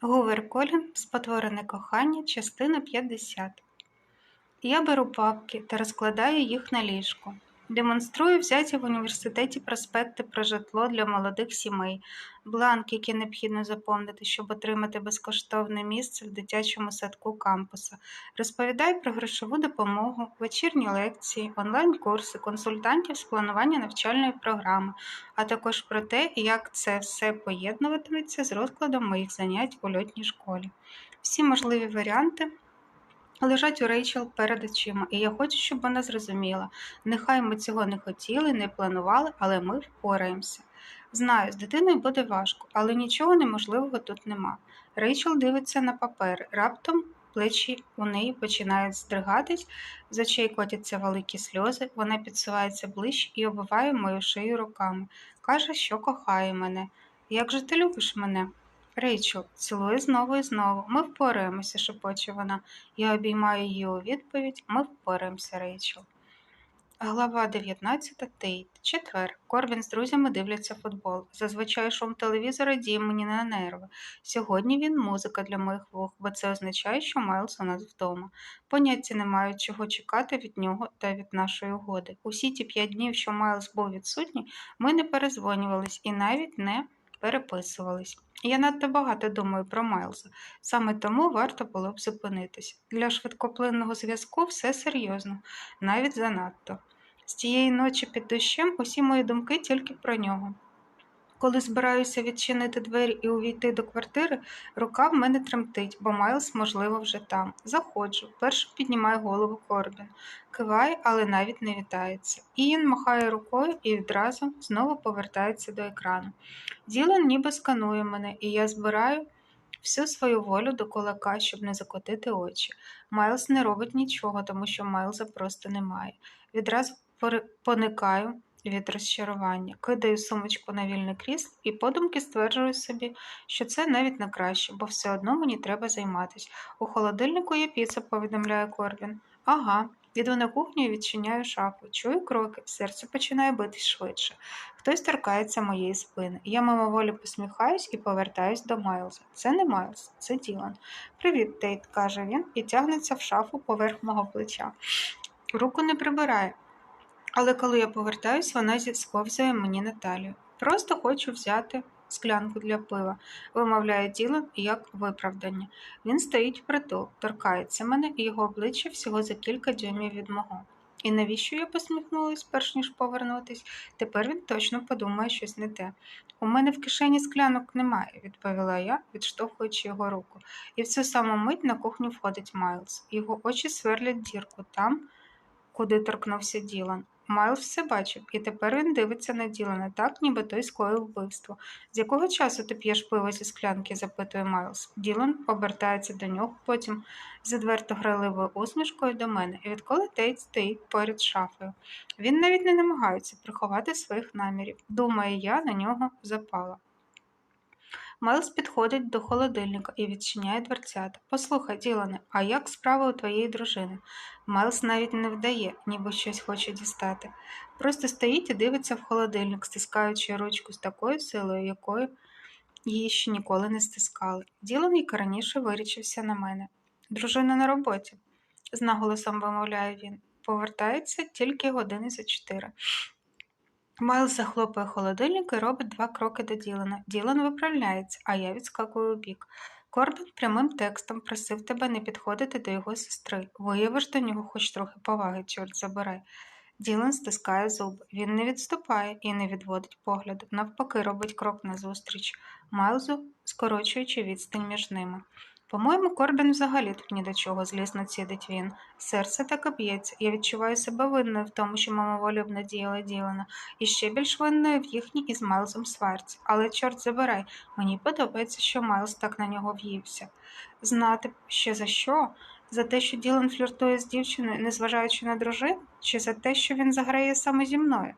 Гувер Колін Спотворене кохання, частина 50. Я беру папки та розкладаю їх на ліжку. Демонструю взяті в університеті проспекти про житло для молодих сімей, бланк, який необхідно заповнити, щоб отримати безкоштовне місце в дитячому садку кампуса. Розповідаю про грошову допомогу, вечірні лекції, онлайн-курси, консультантів з планування навчальної програми, а також про те, як це все поєднуватиметься з розкладом моїх занять у льотній школі. Всі можливі варіанти лежать у Рейчел перед очима, і я хочу, щоб вона зрозуміла. Нехай ми цього не хотіли, не планували, але ми впораємося. Знаю, з дитиною буде важко, але нічого неможливого тут нема. Рейчел дивиться на папери. Раптом плечі у неї починають здригатись, з очей котяться великі сльози, вона підсувається ближче і оббиває мою шию руками. Каже, що кохає мене. Як же ти любиш мене? Рейчел, цілує знову і знову. Ми впораємося, шепоче вона. Я обіймаю її у відповідь. Ми впораємося, Рейчел. Глава 19. Тейт. Четвер. Корбін з друзями дивляться футбол. Зазвичай шум телевізора діє мені на нерви. Сьогодні він музика для моїх вух, бо це означає, що Майлз у нас вдома. Поняття не маю, чого чекати від нього та від нашої угоди. Усі ті п'ять днів, що Майлз був відсутній, ми не перезвонювались і навіть не переписувались. Я надто багато думаю про Майлза, саме тому варто було б зупинитись. Для швидкоплинного зв'язку все серйозно, навіть занадто. З тієї ночі під дощем усі мої думки тільки про нього. Коли збираюся відчинити двері і увійти до квартири, рука в мене тремтить, бо Майлз, можливо, вже там. Заходжу, першим піднімає голову Корбін. Киває, але навіть не вітається. Ієн махає рукою і відразу знову повертається до екрану. Ділан ніби сканує мене, і я збираю всю свою волю до кулака, щоб не закотити очі. Майлз не робить нічого, тому що Майлза просто немає. Відразу поникаю від розчарування, кидаю сумочку на вільне крісло і подумки стверджую собі, що це навіть не краще, бо все одно мені треба займатися. У холодильнику є піца, повідомляє Корбін. Ага. Іду на кухню і відчиняю шафу. Чую кроки, серце починає битись швидше. Хтось торкається моєї спини. Я мимоволі посміхаюсь і повертаюсь до Майлза. Це не Майлз, це Ділан. Привіт, Тейт, каже він і тягнеться в шафу поверх мого плеча. Руку не прибирає. Але коли я повертаюсь, вона сковзує мені на талію. Просто хочу взяти склянку для пива, вимовляє Ділан як виправдання. Він стоїть впритул, торкається мене, і його обличчя всього за кілька дюймів від мого. І навіщо я посміхнулась, перш ніж повернутись? Тепер він точно подумає щось не те. У мене в кишені склянок немає, відповіла я, відштовхуючи його руку. І в цю саму мить на кухню входить Майлз. Його очі сверлять дірку там, куди торкнувся Ділан. Майлз все бачив, і тепер він дивиться на Ділана так, ніби той скоїв вбивство. З якого часу ти п'єш пиво зі склянки? запитує Майлз. Ділан обертається до нього, потім з відверто граливою усмішкою до мене, і відколи Тейт стоїть поряд шафою. Він навіть не намагається приховати своїх намірів. Думає, я на нього запала. Майлз підходить до холодильника і відчиняє дверцята. Послухай, Ділане, а як справа у твоєї дружини? Майлз навіть не вдає, ніби щось хоче дістати. Просто стоїть і дивиться в холодильник, стискаючи ручку з такою силою, якою її ще ніколи не стискали. Ділан, як раніше, вирічився на мене. Дружина на роботі, з наголосом вимовляє він. Повертається тільки години за чотири. Майлз захлопує холодильник і робить два кроки до Ділана. Ділан виправляється, а я відскакую у бік. Корбін прямим текстом просив тебе не підходити до його сестри. Виявиш до нього хоч трохи поваги, чорт забирай. Ділан стискає зуби. Він не відступає і не відводить погляду. Навпаки, робить крок назустріч Майлзу, скорочуючи відстань між ними. По-моєму, Корбін взагалі тут ні до чого, злісно цідить він. Серце так б'ється. Я відчуваю себе винною в тому, що мамоволі обнадіяла Ділана, і ще більш винною в їхній із Майлзом сварці. Але, чорт забирай, мені подобається, що Майлз так на нього в'ївся. Знати ще за що? За те, що Ділан фліртує з дівчиною, незважаючи на дружину, чи за те, що він заграє саме зі мною?